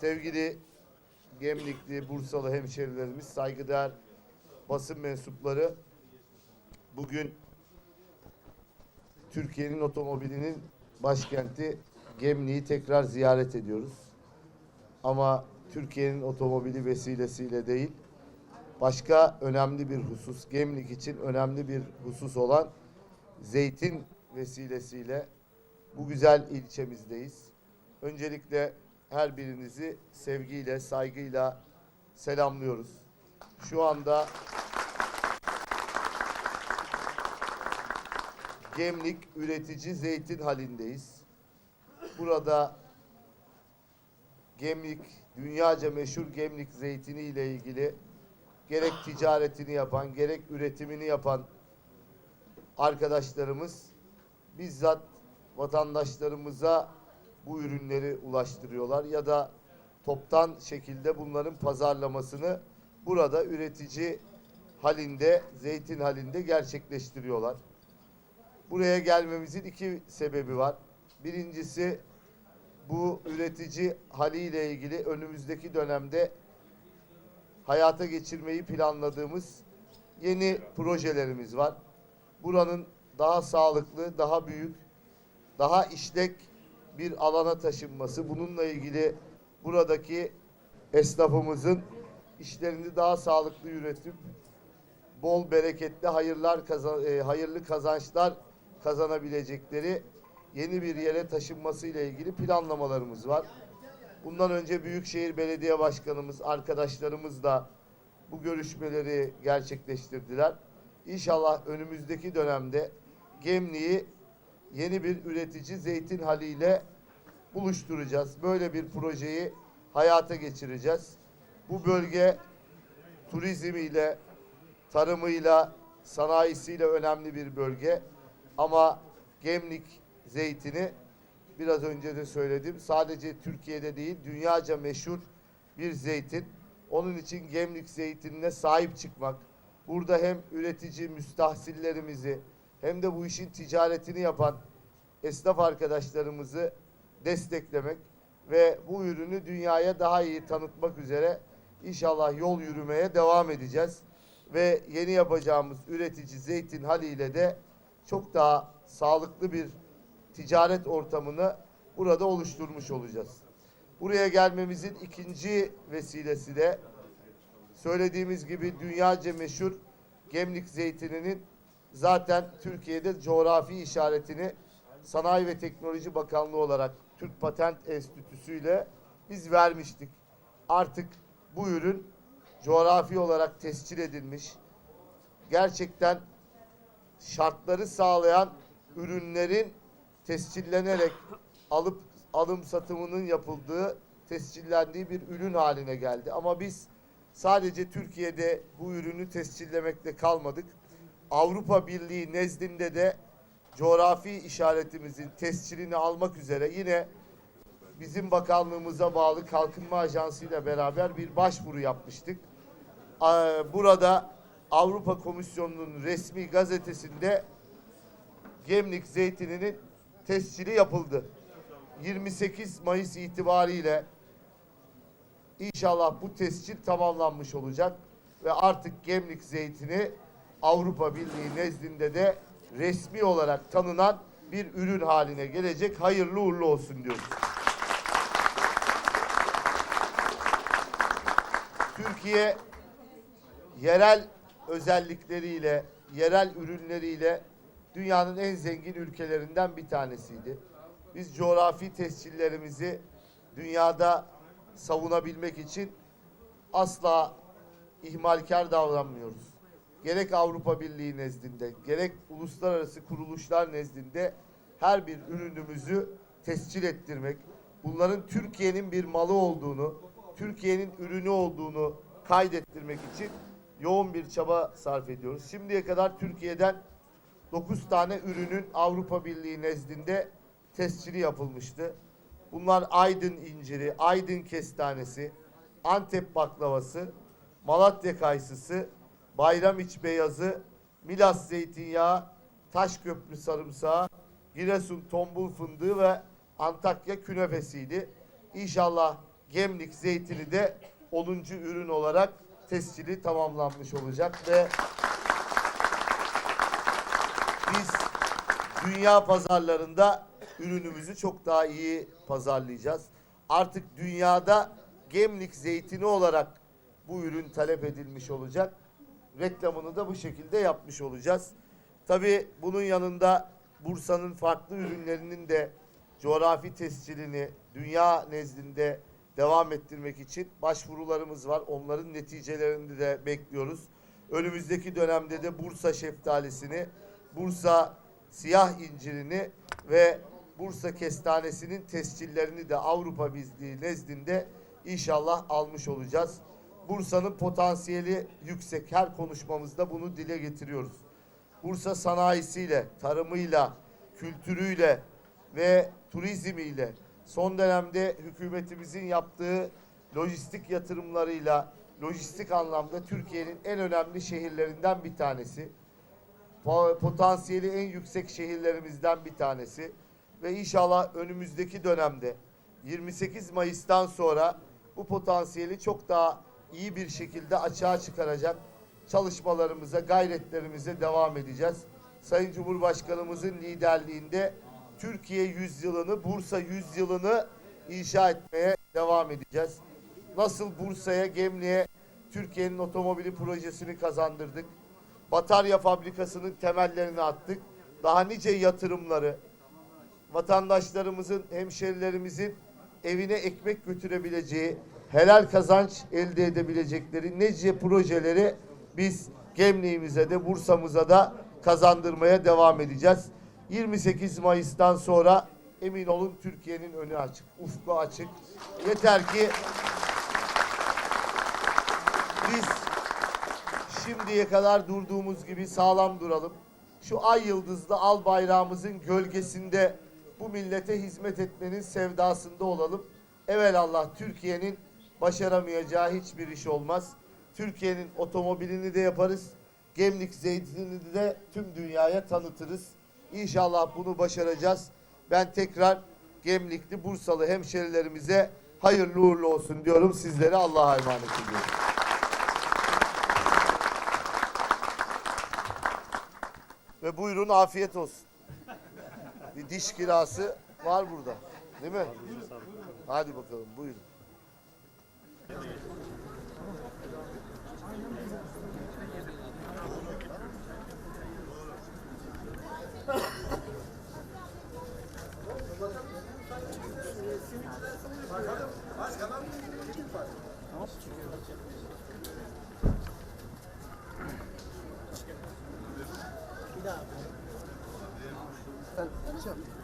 sevgili Gemlikli, Bursalı hemşerilerimiz, saygıdeğer basın mensupları bugün Türkiye'nin otomobilinin başkenti Gemli'yi tekrar ziyaret ediyoruz. Ama Türkiye'nin otomobili vesilesiyle değil, başka önemli bir husus, Gemlik için önemli bir husus olan zeytin vesilesiyle bu güzel ilçemizdeyiz. Öncelikle her birinizi sevgiyle, saygıyla selamlıyoruz. Şu anda Gemlik üretici zeytin halindeyiz. Burada Gemlik, dünyaca meşhur Gemlik zeytini ile ilgili gerek ticaretini yapan, gerek üretimini yapan arkadaşlarımız bizzat vatandaşlarımıza bu ürünleri ulaştırıyorlar ya da toptan şekilde bunların pazarlamasını burada üretici halinde, zeytin halinde gerçekleştiriyorlar. Buraya gelmemizin iki sebebi var. Birincisi bu üretici haliyle ilgili önümüzdeki dönemde hayata geçirmeyi planladığımız yeni projelerimiz var. Buranın daha sağlıklı, daha büyük, daha işlek bir alana taşınması, bununla ilgili buradaki esnafımızın işlerini daha sağlıklı yönetip bol bereketli hayırlar kazan, e, hayırlı kazançlar kazanabilecekleri yeni bir yere taşınması ile ilgili planlamalarımız var. Bundan önce Büyükşehir Belediye Başkanımız, arkadaşlarımız da bu görüşmeleri gerçekleştirdiler. İnşallah önümüzdeki dönemde Gemli'yi yeni bir üretici zeytin haliyle buluşturacağız. Böyle bir projeyi hayata geçireceğiz. Bu bölge turizmiyle, tarımıyla, sanayisiyle önemli bir bölge. Ama Gemlik zeytini biraz önce de söyledim. Sadece Türkiye'de değil, dünyaca meşhur bir zeytin. Onun için Gemlik zeytinine sahip çıkmak, burada hem üretici müstahsillerimizi hem de bu işin ticaretini yapan esnaf arkadaşlarımızı desteklemek ve bu ürünü dünyaya daha iyi tanıtmak üzere inşallah yol yürümeye devam edeceğiz. Ve yeni yapacağımız üretici zeytin haliyle de çok daha sağlıklı bir ticaret ortamını burada oluşturmuş olacağız. Buraya gelmemizin ikinci vesilesi de söylediğimiz gibi dünyaca meşhur Gemlik zeytininin zaten Türkiye'de coğrafi işaretini Sanayi ve Teknoloji Bakanlığı olarak Türk Patent Enstitüsü ile biz vermiştik. Artık bu ürün coğrafi olarak tescil edilmiş. Gerçekten şartları sağlayan ürünlerin tescillenerek alıp alım satımının yapıldığı, tescillendiği bir ürün haline geldi. Ama biz sadece Türkiye'de bu ürünü tescillemekle kalmadık. Avrupa Birliği nezdinde de coğrafi işaretimizin tescilini almak üzere yine bizim bakanlığımıza bağlı Kalkınma Ajansı ile beraber bir başvuru yapmıştık. Burada Avrupa Komisyonu'nun resmi gazetesinde Gemlik zeytininin tescili yapıldı. 28 Mayıs itibariyle inşallah bu tescil tamamlanmış olacak ve artık Gemlik zeytini Avrupa Birliği nezdinde de resmi olarak tanınan bir ürün haline gelecek. Hayırlı uğurlu olsun diyoruz. Türkiye yerel özellikleriyle, yerel ürünleriyle dünyanın en zengin ülkelerinden bir tanesiydi. Biz coğrafi tescillerimizi dünyada savunabilmek için asla ihmalkar davranmıyoruz. Gerek Avrupa Birliği nezdinde, gerek uluslararası kuruluşlar nezdinde her bir ürünümüzü tescil ettirmek, bunların Türkiye'nin bir malı olduğunu, Türkiye'nin ürünü olduğunu kaydettirmek için yoğun bir çaba sarf ediyoruz. Şimdiye kadar Türkiye'den 9 tane ürünün Avrupa Birliği nezdinde tescili yapılmıştı. Bunlar Aydın inciri, Aydın kestanesi, Antep baklavası, Malatya kayısısı, Bayramiç beyazı, Milas zeytinyağı, Taşköprü sarımsağı, Giresun tombul fındığı ve Antakya künefesiydi. İnşallah Gemlik zeytini de 10. ürün olarak tescili tamamlanmış olacak ve biz dünya pazarlarında ürünümüzü çok daha iyi pazarlayacağız. Artık dünyada Gemlik zeytini olarak bu ürün talep edilmiş olacak. Reklamını da bu şekilde yapmış olacağız. Tabii bunun yanında Bursa'nın farklı ürünlerinin de coğrafi tescilini dünya nezdinde devam ettirmek için başvurularımız var. Onların neticelerini de bekliyoruz. Önümüzdeki dönemde de Bursa şeftalisini, Bursa siyah incirini ve Bursa kestanesinin tescillerini de Avrupa Birliği nezdinde inşallah almış olacağız. Bursa'nın potansiyeli yüksek. Her konuşmamızda bunu dile getiriyoruz. Bursa sanayisiyle, tarımıyla, kültürüyle ve turizmiyle son dönemde hükümetimizin yaptığı lojistik yatırımlarıyla lojistik anlamda Türkiye'nin en önemli şehirlerinden bir tanesi. Po- Potansiyeli en yüksek şehirlerimizden bir tanesi ve inşallah önümüzdeki dönemde 28 Mayıs'tan sonra bu potansiyeli çok daha iyi bir şekilde açığa çıkaracak çalışmalarımıza, gayretlerimize devam edeceğiz. Sayın Cumhurbaşkanımızın liderliğinde Türkiye yüzyılını, Bursa yüzyılını inşa etmeye devam edeceğiz. Nasıl Bursa'ya, Gemli'ye Türkiye'nin otomobili projesini kazandırdık. Batarya fabrikasının temellerini attık. Daha nice yatırımları, vatandaşlarımızın, hemşerilerimizin evine ekmek götürebileceği, helal kazanç elde edebilecekleri nice projeleri biz Gemliğimize de Bursa'mıza da kazandırmaya devam edeceğiz. 28 Mayıs'tan sonra emin olun Türkiye'nin önü açık, ufku açık. Yeter ki biz şimdiye kadar durduğumuz gibi sağlam duralım. Şu ay yıldızlı al bayrağımızın gölgesinde bu millete hizmet etmenin sevdasında olalım. Evelallah Türkiye'nin başaramayacağı hiçbir iş olmaz. Türkiye'nin otomobilini de yaparız. Gemlik zeytinini de tüm dünyaya tanıtırız. İnşallah bunu başaracağız. Ben tekrar Gemlikli Bursalı hemşerilerimize hayırlı uğurlu olsun diyorum. Sizlere Allah'a emanet ediyorum. Ve buyurun afiyet olsun. Bir diş kirası var burada. Değil mi? Hadi bakalım buyurun. Hocam.